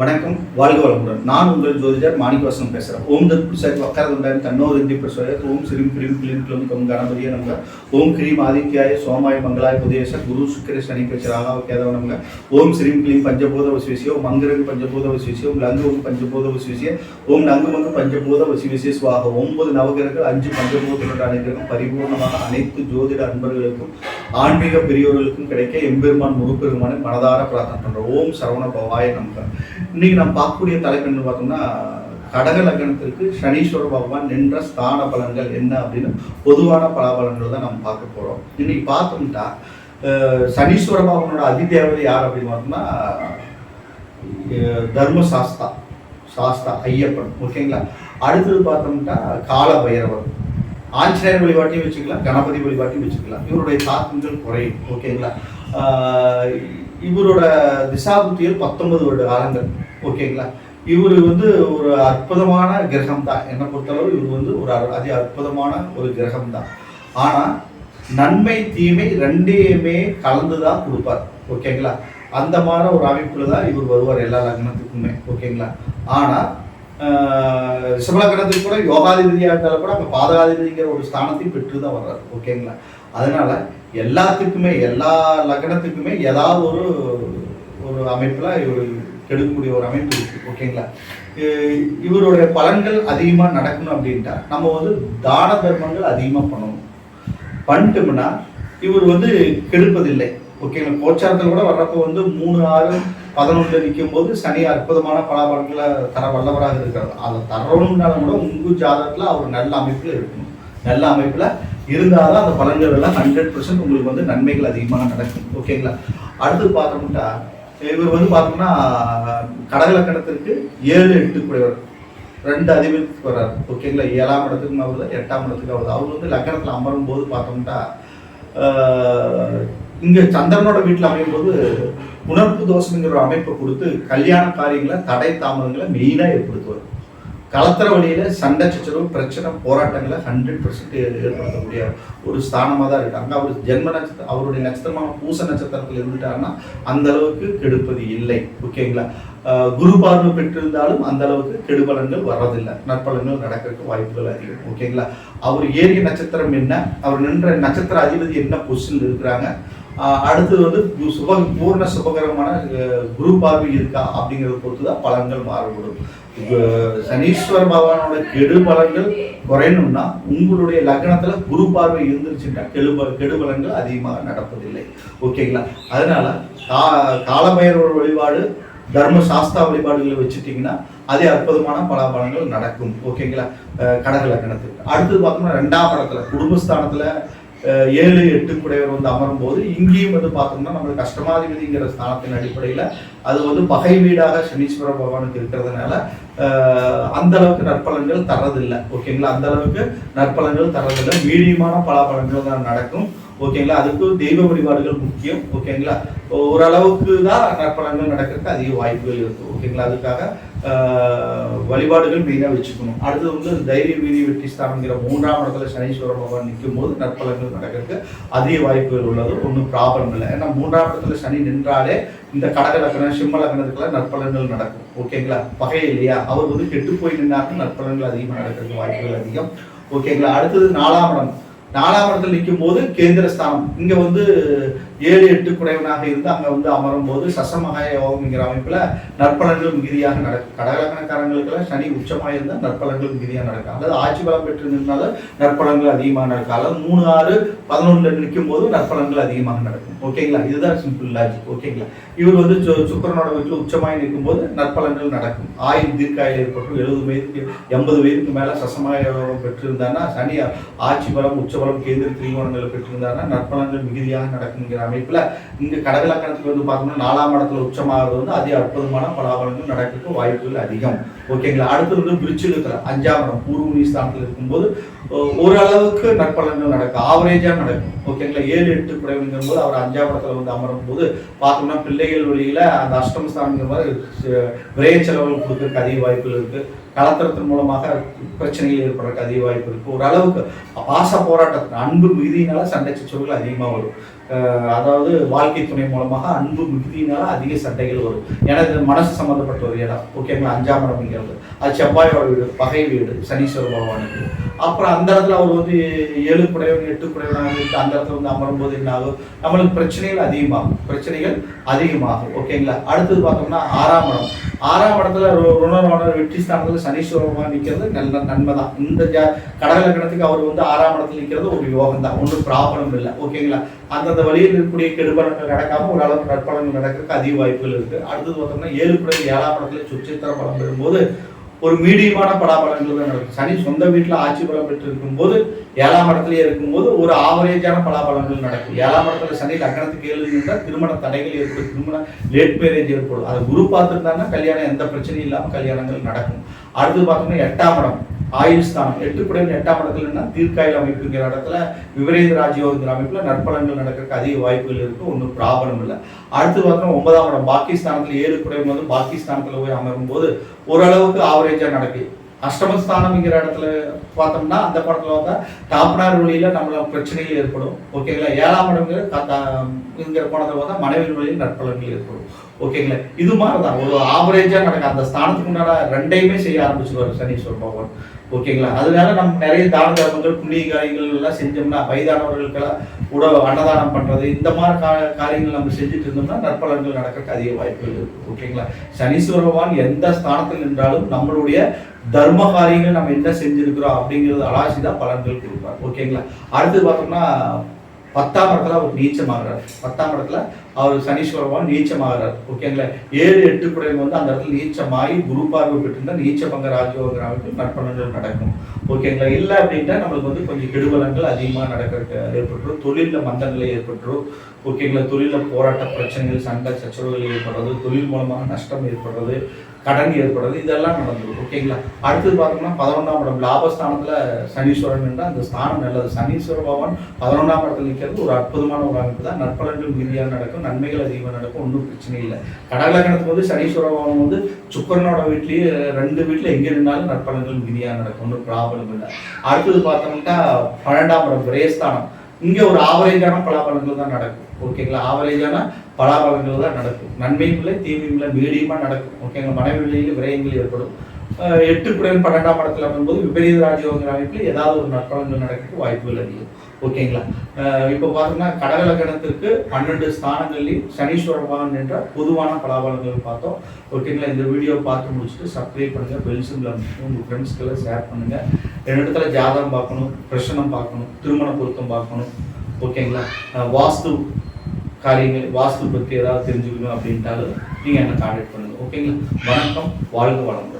வணக்கம் வாழ்க வளமுடன். நான் உங்கள் ஜோதிடர் மாணிக்கவாசனம் பேசுகிறேன் ஓம் தத் புருஷாய் வக்கரதுண்டாய் தன்னோர் இந்தி பிரசோய ஓம் ஸ்ரீம் கிரீம் கிளீம் கிளம் கம் கணபதிய நமக. ஓம் கிரீம் ஆதித்யாய சோமாய மங்களாய புதேச. குரு சுக்கிர சனி பெற்ற ராகாவ கேதவ நமக. ஓம் ஸ்ரீம் கிளீம் பஞ்சபூத வசிவிசிய. ஓம் மங்கிரங்கு பஞ்சபூத வசிவிசிய. ஓம் லங்கு ஓம் பஞ்சபூத வசிவிசிய. ஓம் லங்கு மங்கு பஞ்சபூத வசிவிசிய. சுவாக. ஒன்பது நவகிரகங்கள் அஞ்சு பஞ்சபூதங்களோட அனைத்திற்கும் பரிபூர்ணமாக அனைத்து ஜோதிட அன்பர்களுக்கும் ஆன்மீக பெரியோர்களுக்கும் கிடைக்க எம்பெருமான் முருப்பெருமானை மனதார பிரார்த்தனை பண்ணுறோம் ஓம் சரவண பவாய நமக்கு இன்னைக்கு நம்ம பார்க்கக்கூடிய தலைப்பு என்ன பார்த்தோம்னா கடக லக்னத்திற்கு சனீஸ்வர பகவான் நின்ற ஸ்தான பலன்கள் என்ன அப்படின்னு பொதுவான பலாபலன்கள் தான் நம்ம பார்க்க போகிறோம் இன்னைக்கு பார்த்தோம்னா சனீஸ்வர பகவானோட அதிதேவதை யார் அப்படின்னு பார்த்தோம்னா தர்மசாஸ்தா தர்ம சாஸ்தா சாஸ்தா ஐயப்பன். ஓகேங்களா? அடுத்தது பார்த்தோம்னா கால பைரவர் ஆஞ்சநேயர் வழிபாட்டையும் வச்சுக்கலாம் கணபதி வழிபாட்டையும் வச்சுக்கலாம். இவருடைய தாக்கங்கள் குறையும் ஓகேங்களா? இவரோட திசாபுத்தியில் பத்தொன்பது வருட காலங்கள் ஓகேங்களா? இவர் வந்து ஒரு அற்புதமான கிரகம் தான் என்னை பொறுத்தளவு இவர் வந்து ஒரு அ- அதி அற்புதமான ஒரு கிரகம் தான் ஆனால் நன்மை தீமை ரெண்டையுமே கலந்து தான் கொடுப்பார் ஓகேங்களா? அந்த மாதிரி ஒரு அமைப்பில் தான் இவர் வருவார் எல்லா லக்னத்துக்குமே ஓகேங்களா? ஆனால் ரிஷபலக்கணத்துக்கு கூட யோகாதிபதியாக இருந்தாலும் கூட அங்கே பாதகாதிபதிங்கிற ஒரு ஸ்தானத்தையும் பெற்று தான் வர்றாரு. ஓகேங்களா? அதனால எல்லாத்துக்குமே எல்லா லக்னத்துக்குமே ஏதாவது ஒரு ஒரு அமைப்பில் இவர் கெடுக்கக்கூடிய ஒரு அமைப்பு இருக்குது ஓகேங்களா? இவருடைய பலன்கள் அதிகமாக நடக்கணும் அப்படின்ட்டா நம்ம வந்து தான தர்மங்கள் அதிகமாக பண்ணணும். பண்ணிட்டோம்னா இவர் வந்து கெடுப்பதில்லை. ஓகேங்களா? கோச்சாரத்தில் கூட வர்றப்போ வந்து மூணு ஆறு பதினொன்று நிற்கும் போது சனி அற்புதமான பலாபலங்களை தர வல்லவராக இருக்கிறார். அதை தரணும்னாலும் கூட உங்கள் ஜாதகத்தில் அவர் நல்ல அமைப்பில் இருக்கணும். நல்ல அமைப்பில் இருந்தால் தான் அந்த பலன்கள் எல்லாம் ஹண்ட்ரட் பர்சன்ட் உங்களுக்கு வந்து நன்மைகள் அதிகமாக நடக்கும். ஓகேங்களா அடுத்து பார்த்தோம்னா இவர் வந்து பார்த்தோம்னா கடகலக்கணத்திற்கு ஏழு எட்டு குடையவர் ரெண்டு அதிபதிக்கு வர்றார். ஓகேங்களா ஏழாம் இடத்துக்கும் ஆகுது எட்டாம் இடத்துக்கு ஆகுது அவர் வந்து லக்கணத்தில் அமரும் போது பார்த்தோம்னா இங்க சந்திரனோட வீட்டில் அமையும் போது உணர்ப்பு தோஷங்கிற ஒரு அமைப்பை கொடுத்து கல்யாண காரியங்களை தடை தாமதங்களை மெயினாக ஏற்படுத்துவார். கலத்திர வழியில சண்டை சச்சரவு பிரச்சனை போராட்டங்களை ஹண்ட்ரட் பர்சன்ட் ஏற்படுத்தக்கூடிய ஒரு ஸ்தானமாக தான் இருக்கு அங்கே அவர் ஜென்ம நட்சத்திரம் அவருடைய நட்சத்திரமான பூச நட்சத்திரத்தில் இருந்துட்டாருன்னா அந்த அளவுக்கு கெடுப்பது இல்லை. ஓகேங்களா குரு பார்வை பெற்றிருந்தாலும் அந்த அளவுக்கு கெடுபலன்கள் வர்றதில்லை. நற்பலன்கள் நடக்கிறதுக்கு வாய்ப்புகள் அதிகம். ஓகேங்களா அவர் ஏறிய நட்சத்திரம் என்ன? அவர் நின்ற நட்சத்திர அதிபதி என்ன பொசிஷனில் இருக்கிறாங்க? அடுத்தது வந்து சுப பூர்ண சுபகரமான குரு பார்வை இருக்கா அப்படிங்கிறத பொறுத்து தான் பலன்கள் மாறுபடும். சனீஸ்வர பகவானோட கெடு பலன்கள் குறையணும்னா உங்களுடைய லக்னத்துல குரு பார்வை இருந்துருச்சுன்னா கெடு கெடு பலன்கள் அதிகமாக நடப்பதில்லை. ஓகேங்களா? அதனால கா காலபைரவர் வழிபாடு தர்ம சாஸ்தா வழிபாடுகளை வச்சுட்டிங்கன்னா அதே அற்புதமான பலாபலங்கள் நடக்கும். ஓகேங்களா? கடக லக்னத்துக்கு. அடுத்தது பார்த்தோம்னா ரெண்டாம் இடத்துல குடும்பஸ்தானத்துல ஏழு எட்டு குடையவர் வந்து அமரும் போது இங்கேயும் வந்து பார்த்தோம்னா நம்மளுக்கு கஷ்டமாதிபதிங்கிற ஸ்தானத்தின் அடிப்படையில் அது வந்து பகை வீடாக சனீஸ்வர பகவானுக்கு இருக்கிறதுனால அஹ் அந்த அளவுக்கு நற்பலன்கள் தரதில்லை ஓகேங்களா? அந்த அளவுக்கு நற்பலன்கள் தரதில்லை மீடியமான பலாபலன்கள் தான் நடக்கும். ஓகேங்களா? அதுக்கு தெய்வ வழிபாடுகள் முக்கியம். ஓகேங்களா? ஓரளவுக்கு தான் நற்பலன்கள் நடக்கிறதுக்கு அதிக வாய்ப்புகள் இருக்கும் ஓகேங்களா? அதுக்காக வழிபாடுகள் மெயினாக வச்சுக்கணும். அடுத்தது வந்து தைரிய வீதி வெற்றி ஸ்தானங்கிற மூன்றாம் இடத்துல சனீஸ்வர பகவான் நிற்கும் போது நற்பலங்கள் நடக்கிறதுக்கு அதிக வாய்ப்புகள் உள்ளது. ஒன்றும் ப்ராப்ளம் இல்லை. ஏன்னா மூன்றாம் இடத்துல சனி நின்றாலே இந்த கடக லக்கணம் சிம்ம லக்கணத்துக்குள்ள நற்பலன்கள் நடக்கும். ஓகேங்களா பகை இல்லையா? அவர் வந்து கெட்டு போய் நின்னாலும் நற்பலன்கள் அதிகமாக நடக்கிறதுக்கு வாய்ப்புகள் அதிகம். ஓகேங்களா அடுத்தது நாலாம் இடம். நாலாம் இடத்துல நிற்கும் போது கேந்திர ஸ்தானம். வந்து ஏழு எட்டு குறைவனாக இருந்து அங்கே வந்து அமரும் போது சசமகாய யோகம்ங்கிற அமைப்பில் நற்பலன்கள் மிகுதியாக நடக்கும் கடகலக்கணக்காரங்களுக்கெல்லாம் சனி உச்சமாக இருந்தால் நற்பலன்கள் மிகுதியாக நடக்கும். அல்லது ஆட்சி பலம் பெற்று நின்றாலும் நற்பலன்கள் அதிகமாக நடக்கும். அல்லது மூணு ஆறு பதினொன்றுல நிற்கும் போது நற்பலன்கள் அதிகமாக நடக்கும். ஓகேங்களா? இதுதான் சிம்பிள் லாஜிக் ஓகேங்களா? இவர் வந்து சு- சுக்கிரனோட வீட்டில் உச்சமாக நிற்கும் போது நற்பலன்கள் நடக்கும். ஆயுள் தீர்க்காயில் ஏற்பட்டும் எழுபது வயதுக்கு எண்பது வயதுக்கு மேலே சசமாய யோகம் பெற்றிருந்தான்னா சனி ஆட்சி பலம் உச்சபலம் கேந்திர திரிகோணங்களை பெற்றிருந்தாங்கன்னா நற்பலன்கள் மிகுதியாக நடக்குங்கிற அமைப்பில் இங்கே கடகலக்கணத்துக்கு வந்து பார்த்தோம்னா நாலாம் இடத்துல உச்சமாகிறது வந்து அதிக அற்புதமான பலாபலங்கள் நடக்கிறதுக்கு வாய்ப்புகள் அதிகம். ஓகேங்களா அடுத்து வந்து விருச்சிகத்துல அஞ்சாம் இடம் பூர்வனி ஸ்தானத்தில் இருக்கும்போது ஓ- ஓரளவுக்கு நற்பலன்கள் நடக்கும். ஆவரேஜாக நடக்கும். ஓகேங்களா ஏழு எட்டு குறைவுங்கிற போது அவர் அஞ்சாம் இடத்துல வந்து அமரும் போது பார்த்தோம்னா பிள்ளைகள் வழியில் அந்த அஷ்டம ஸ்தானங்கிற மாதிரி விரைய செலவுகள் கொடுக்கறதுக்கு அதிக வாய்ப்புகள் இருக்கு. கலத்திரத்தின் மூலமாக பிரச்சனைகள் ஏற்படுறதுக்கு அதிக வாய்ப்பு இருக்குது ஓரளவுக்கு பாச போராட்டத்தின் அன்பு மிகுதியினால சண்டை சச்சரவுகள் அதிகமாக வரும். அதாவது வாழ்க்கை துணை மூலமாக அன்பு மிகுதியினால அதிக சண்டைகள் வரும். ஏன்னா இது மனசு சம்மந்தப்பட்ட ஒரு இடம். ஓகேங்களா அஞ்சாம் இடம்ங்கிறது அது செவ்வாயோட வீடு பகை வீடு சனீஸ்வர பகவானுக்கு அப்புறம் அந்த இடத்துல அவர் வந்து ஏழு குடையவன் எட்டு குடையவனாக இருக்கு. அந்த இடத்துல வந்து அமரும் போது என்ன ஆகும்? நம்மளுக்கு பிரச்சனைகள் அதிகமாகும். பிரச்சனைகள் அதிகமாகும். ஓகேங்களா? அடுத்தது பார்த்தோம்னா ஆறாம் இடம். ஆறாம் இடத்துல ரு- ருணரோணர் வெற்றி ஸ்தானத்துல சனீஸ்வரமாக நிற்கிறது நல்ல நன்மை தான். இந்த ஜா கடகலக்கணத்துக்கு அவர் வந்து ஆறாம் இடத்துல நிற்கிறது ஒரு யோகம் தான். ஒன்றும் ப்ராப்ளம் இல்லை. ஓகேங்களா அந்தந்த வழியில் இருக்கக்கூடிய கெடுபலங்கள் நடக்காம ஒரு அளவுக்கு நற்பலங்கள் நடக்கிறதுக்கு அதிக வாய்ப்புகள் இருக்கு. அடுத்தது பார்த்தோம்னா ஏழு குடை ஏழாம் இடத்துல சுச்சித்திர படம் பெறும்போது ஒரு மீடியமான பலாபலங்கள் தான் நடக்கும். சனி சொந்த வீட்டில் ஆட்சி பலம் பெற்று இருக்கும்போது ஏழாம் இடத்துலயே இருக்கும்போது ஒரு ஆவரேஜான பலாபலங்கள் நடக்கும். ஏழாம் இடத்துல சனி லக்னத்துக்கு ஏழு திருமண தடைகள் ஏற்படும். திருமண லேட் மேரேஜ் ஏற்படும். அது குரு பார்த்துருந்தாங்கன்னா கல்யாணம் எந்த பிரச்சனையும் இல்லாமல் கல்யாணங்கள் நடக்கும். அடுத்து பார்த்தோம்னா எட்டாம் இடம். ஆயுள் ஸ்தானம் எட்டு எட்டாம் இடத்துலன்னா தீர்க்காயில் அமைப்புங்கிற இடத்துல விபரீத ராஜயோகிற அமைப்பில் நற்பலன்கள் நடக்கிறதுக்கு அதிக வாய்ப்புகள் இருக்குது ஒன்றும் ப்ராப்ளம் இல்லை. அடுத்து பார்த்தோம்னா ஒன்பதாம் இடம். பாகிஸ்தானத்தில் ஏழு குடையும் வந்து பாகிஸ்தானத்தில் போய் அமரும் போது ஓரளவுக்கு ஆவரேஜாக நடக்குது அஷ்டமஸ்தானம்ங்கிற இடத்துல பார்த்தோம்னா அந்த படத்தில் பார்த்தா தாப்பனார் வழியில் நம்மள பிரச்சனைகள் ஏற்படும். ஓகேங்களா ஏழாம் இடம்ங்கிற இங்கிற படத்தில் பார்த்தா மனைவி வழியில் நற்பலன்கள் ஏற்படும். ஓகேங்களா இது மாதிரி தான் ஒரு ஆவரேஜாக நடக்கும் அந்த ஸ்தானத்துக்கு உண்டான ரெண்டையுமே செய்ய ஆரம்பிச்சிருவாரு சனீஸ்வர பகவான் ஓகேங்களா அதனால நம்ம நிறைய தான தர்மங்கள் புண்ணிய காரியங்கள் எல்லாம் செஞ்சோம்னா வயதானவர்களுக்கெல்லாம் உணவு அன்னதானம் பண்ணுறது இந்த மாதிரி கா காரியங்கள் நம்ம செஞ்சுட்டு இருந்தோம்னா நற்பலன்கள் நடக்கிறதுக்கு அதிக வாய்ப்புகள் இருக்குது ஓகேங்களா சனீஸ்வர பகவான் எந்த ஸ்தானத்தில் நின்றாலும் நம்மளுடைய தர்ம காரியங்கள் நம்ம என்ன செஞ்சிருக்கிறோம் அப்படிங்கிறது அலாசி தான் பலன்கள் கொடுப்பார். ஓகேங்களா அடுத்து பார்த்தோம்னா பத்தாம் இடத்துல அவர் நீச்சமாகிறார். பத்தாம் இடத்துல அவர் சனீஸ்வர பகவான் நீச்சமாகிறார். ஓகேங்களா? ஏழு எட்டு குடைகள் வந்து அந்த இடத்துல நீச்சமாகி குரு பார்வை பெற்றிருந்தால் நீச்ச பங்க ராஜயோக நட்பணங்கள் நற்பலன்கள் நடக்கும். ஓகேங்களா? இல்லை அப்படின்ட்டா நம்மளுக்கு வந்து கொஞ்சம் கெடுபலங்கள் அதிகமாக நடக்கிறது ஏற்பட்டுரும். தொழிலில் மந்தங்களை ஏற்பட்டுரும். ஓகேங்களா? தொழிலில் போராட்ட பிரச்சனைகள் சண்டை சச்சரவுகள் ஏற்படுறது தொழில் மூலமாக நஷ்டம் ஏற்படுறது கடன் ஏற்படுறது இதெல்லாம் நடந்துடும் ஓகேங்களா அடுத்தது பார்த்தோம்னா பதினொன்றாம் இடம் லாபஸ்தானத்தில் சனீஸ்வரன் என்றால் அந்த ஸ்தானம் நல்லது. சனீஸ்வர பகவான் பதினொன்றாம் இடத்துல நிற்கிறது ஒரு அற்புதமான ஒரு அமைப்பு தான். நற்பலன்கள் மீதியாக நடக்கும் நன்மைகள் அதிகமாக நடக்கும் ஒன்றும் பிரச்சனை இல்லை. கடகலக்கணத்துக்கு வந்து சனீஸ்வர பகவான் வந்து சுக்கரனோட வீட்லேயே ரெண்டு வீட்டில் எங்கே இருந்தாலும் நற்பலன்கள் மீதியாக நடக்கும் ஒன்றும் ப்ராப்ளம் இல்லை. அடுத்தது பார்த்தோம்னா பன்னெண்டாம் இடம் பிரேஸ்தானம் இங்கே ஒரு ஆவரேஜான பலாபலன்கள் தான் நடக்கும். ஓகேங்களா ஆவரேஜான பலாபலங்கள் தான் நடக்கும். நன்மையும் இல்லை தீமையும் இல்லை மீடியமாக நடக்கும். ஓகேங்களா மனைவி நிலையில் விரயங்கள் ஏற்படும். எட்டு குடையன் பன்னெண்டாம் இடத்துல வரும்போது விபரீத ராஜயோகிற அமைப்பில் ஏதாவது ஒரு நற்பலங்கள் நடக்கிறதுக்கு வாய்ப்புகள் அதிகம். ஓகேங்களா இப்போ பார்த்தோம்னா கடகலக்கணத்திற்கு பன்னெண்டு ஸ்தானங்கள்லையும் சனீஸ்வர பகவான் என்ற பொதுவான பலாபலங்கள் பார்த்தோம். ஓகேங்களா இந்த வீடியோ பார்த்து முடிச்சுட்டு சப்ஸ்கிரைப் பண்ணுங்கள் பெல் சிம்பிள் அமைச்சு உங்கள் ஃப்ரெண்ட்ஸ்க்கெல்லாம் ஷேர் பண்ணுங்க. ரெண்டு இடத்துல ஜாதகம் பார்க்கணும் பிரசனம் பார்க்கணும் திருமண பொருத்தம் பார்க்கணும். ஓகேங்களா? வாஸ்து காரியங்கள் வாஸ்து பற்றி ஏதாவது தெரிஞ்சுக்கணும் அப்படின்ட்டாலும் நீங்கள் என்னை கான்டாக்ட் பண்ணுங்கள் ஓகேங்களா? வணக்கம். வாழ்க வளம்